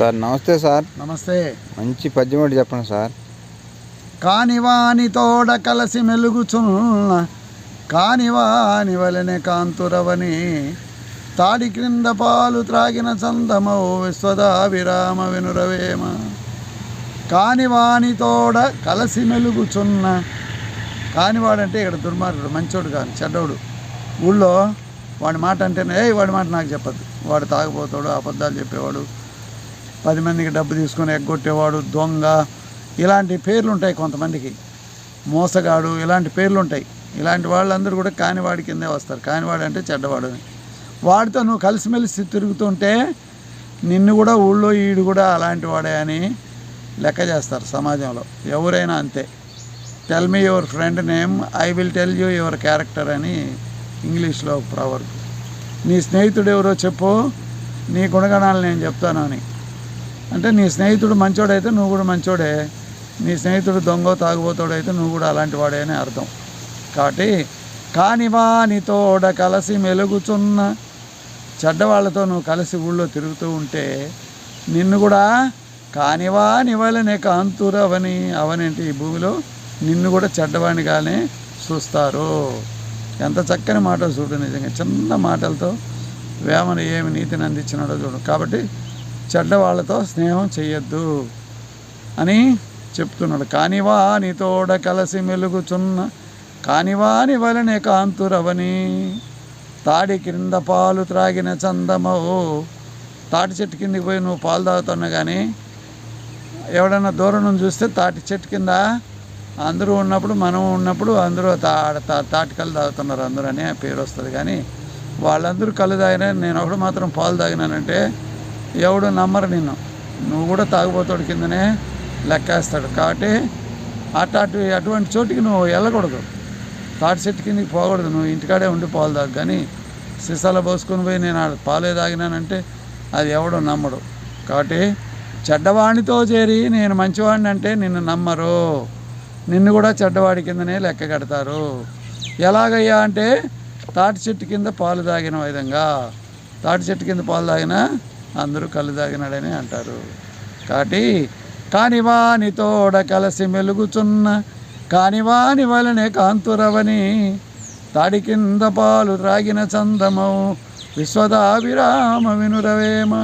Sir నమస్తే sir. నమస్తే. మంచి పద్యం ఒకటి చెప్పండి సార్. కానివాని తోడ కలసి మెలుగుచున్న కానివాని వలనే కాంతురవని తాడి క్రింద పాలు త్రాగిన చందమో విశ్వదా విరామ వినురవేమ. కానివాని తోడ కలసి మెలుగుచున్న కానివాడంటే ఇక్కడ దుర్మార్గుడు మంచోడు కాదు చెడ్డోడు. ఊళ్ళో వాడి మాట అంటేనే ఏ వాడి మాట నాకు చెప్పద్దు. వాడు తాగిపోతాడు అబద్ధాలు చెప్పేవాడు పది మందికి డబ్బు తీసుకొని ఎగ్గొట్టేవాడు దొంగ ఇలాంటి పేర్లు ఉంటాయి కొంతమందికి. మోసగాడు ఇలాంటి పేర్లు ఉంటాయి ఇలాంటి వాళ్ళందరూ కూడా కానివాడి కిందే వస్తారు. కానివాడు అంటే చెడ్డవాడు అని వాడితో నువ్వు కలిసిమెలిసి తిరుగుతుంటే నిన్ను కూడా ఊళ్ళో ఈడు కూడా అలాంటి వాడే అని లెక్క చేస్తారు సమాజంలో. ఎవరైనా అంతే. Tell me your friend name I will tell you your character అని ఇంగ్లీష్లో ప్రవర్ నీ స్నేహితుడు ఎవరో చెప్పు నీ గుణగణాలు నేను చెప్తాను అని. అంటే నీ స్నేహితుడు మంచోడైతే నువ్వు కూడా మంచోడే. నీ స్నేహితుడు దొంగ తాగుబోతాడైతే నువ్వు కూడా అలాంటి వాడే అని అర్థం. కాబట్టి కానివా నీతోడ కలిసి మెలుగుచున్న చెడ్డవాళ్ళతో నువ్వు కలిసి ఊళ్ళో తిరుగుతూ ఉంటే నిన్ను కూడా కానివా నివలనే కాంతురవని అవనేంటి ఈ భూమిలో? నిన్ను కూడా చెడ్డవాణిగానే చూస్తారు. ఎంత చక్కని మాటలు చూడు నిజంగా. చిన్న మాటలతో వేమన ఏమి నీతిని అందించినాడో చూడు. కాబట్టి చెడ్డవాళ్ళతో స్నేహం చెయ్యొద్దు అని చెప్తున్నాడు. కానివా నీతోడ కలిసి మెలుగుచున్న కానివా ని వలనే కాంతురవని తాడి క్రింద పాలు త్రాగిన చందమో తాటి చెట్టు కిందకి పోయి నువ్వు పాలు తాగుతున్నా కానీ ఎవడన్నా దూరం నుంచి చూస్తే తాటి చెట్టు కింద అందరూ ఉన్నప్పుడు మనం ఉన్నప్పుడు అందరూ తా తాటి కళ్ళు తాగుతున్నారు అందరూ అనే పేరు వస్తుంది. కానీ వాళ్ళందరూ కళ్ళు తాగినా నేను ఒకడు మాత్రం పాలు తాగినానంటే ఎవడు నమ్మరు నిన్ను. నువ్వు కూడా తాగుబోతాడు కిందనే లెక్కేస్తాడు. కాబట్టి అటు అటువంటి చోటికి నువ్వు వెళ్ళకూడదు. తాటి చెట్టు కిందకి పోకూడదు. నువ్వు ఇంటికాడే ఉండి పాలు తాగు. కానీ సీసాలో పోసుకొని పోయి నేను ఆడ పాలే తాగినానంటే అది ఎవడు నమ్మడు. కాబట్టి చెడ్డవాడితో చేరి నేను మంచివాడిని అంటే నిన్ను నమ్మరు. నిన్ను కూడా చెడ్డవాడి కిందనే లెక్క కడతారు. ఎలాగయ్యా అంటే తాటి చెట్టు కింద పాలు తాగిన విధంగా. తాటి చెట్టు కింద పాలు తాగినా అందరూ కళ్ళు తాగినాడని అంటారు. కాబట్టి కానివాని తోడ కలసి మెలుగుచున్న కానివాని వలనే కాంతురవని తాడి కింద పాలు త్రాగిన చందమౌ విశ్వదాభిరామ వినురవేమ.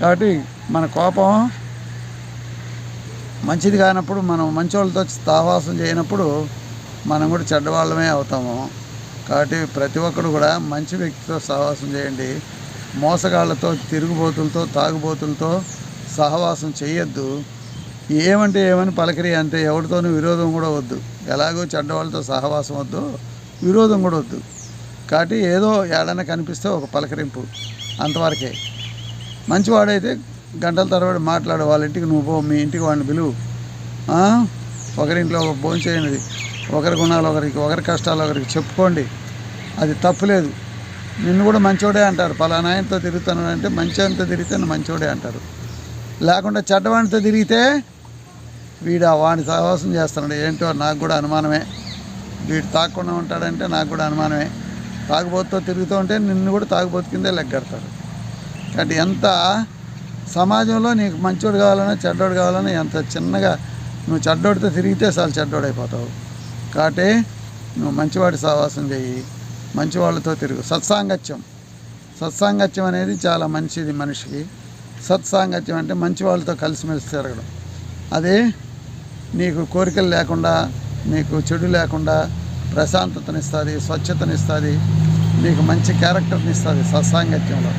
కాబట్టి మన కోపం మంచిది కానప్పుడు మనం మంచోళ్ళతో సహవాసం చేయనప్పుడు మనం కూడా చెడ్డవాళ్ళమే అవుతాము. కాబట్టి ప్రతి ఒక్కరు కూడా మంచి వ్యక్తితో సహవాసం చేయండి. మోసగాళ్ళతో తిరుగుబోతులతో తాగుబోతులతో సహవాసం చేయొద్దు ఏమంటే ఏమని పలకరి అంటే ఎవరితోనూ విరోధం కూడా వద్దు. ఎలాగో చెడ్డవాళ్ళతో సహవాసం వద్దు విరోధం కూడా వద్దు. కాబట్టి ఏదో ఏడన్నా కనిపిస్తే ఒక పలకరింపు అంతవరకే. మంచివాడైతే గంటల తరబడి మాట్లాడు వాళ్ళ ఇంటికి నువ్వు పో మీ ఇంటికి వాడిని పిలువు. ఒకరింట్లో ఒక భోజనం చేయండి ఒకరి గుణాలు ఒకరికి ఒకరి కష్టాలు ఒకరికి చెప్పుకోండి. అది తప్పులేదు నిన్ను కూడా మంచోడే అంటారు. పలానా ఆయనతో తిరుగుతాను అంటే మంచి అంతా తిరిగితే నువ్వు మంచోడే అంటారు. లేకుండా చెడ్డవాడితో తిరిగితే వీడు ఆ వాడిని సహవాసం చేస్తున్నాడు ఏంటో నాకు కూడా అనుమానమే. వీడు తాకుండా ఉంటాడంటే నాకు కూడా అనుమానమే. తాగుబోతుతో తిరుగుతూ ఉంటే నిన్ను కూడా తాగుబోతు కిందే లెగ్గడతారు. కాబట్టి ఎంత సమాజంలో నీకు మంచోడు కావాలన్నా చెడ్డోడు కావాలన్నా ఎంత చిన్నగా నువ్వు చెడ్డోడితో తిరిగితే చాలు చెడ్డోడైపోతావు. కాబట్టి నువ్వు మంచివాడి సహవాసం చెయ్యి మంచి వాళ్ళతో తిరుగు. సత్సాంగత్యం. సత్సాంగత్యం అనేది చాలా మంచిది మనిషికి. సత్సాంగత్యం అంటే మంచి వాళ్ళతో కలిసిమెలిసి తిరగడం. అదే నీకు కోరికలు లేకుండా నీకు చెడు లేకుండా ప్రశాంతతనిస్తుంది స్వచ్ఛతనిస్తుంది నీకు మంచి క్యారెక్టర్ని ఇస్తుంది సత్సాంగత్యంలో.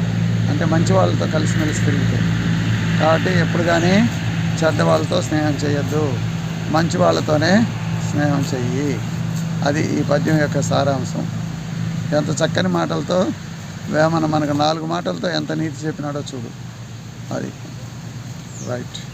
అంటే మంచి వాళ్ళతో కలిసిమెలిసి తిరిగితే. కాబట్టి ఎప్పుడు కానీ చెడ్డ వాళ్ళతో స్నేహం చేయొద్దు. మంచి వాళ్ళతోనే స్నేహం చెయ్యి. అది ఈ పద్యం యొక్క సారాంశం. ఎంత చక్కని మాటలతో వేమన మనకు నాలుగు మాటలతో ఎంత నీతి చెప్పినాడో చూడు. అది. రైట్.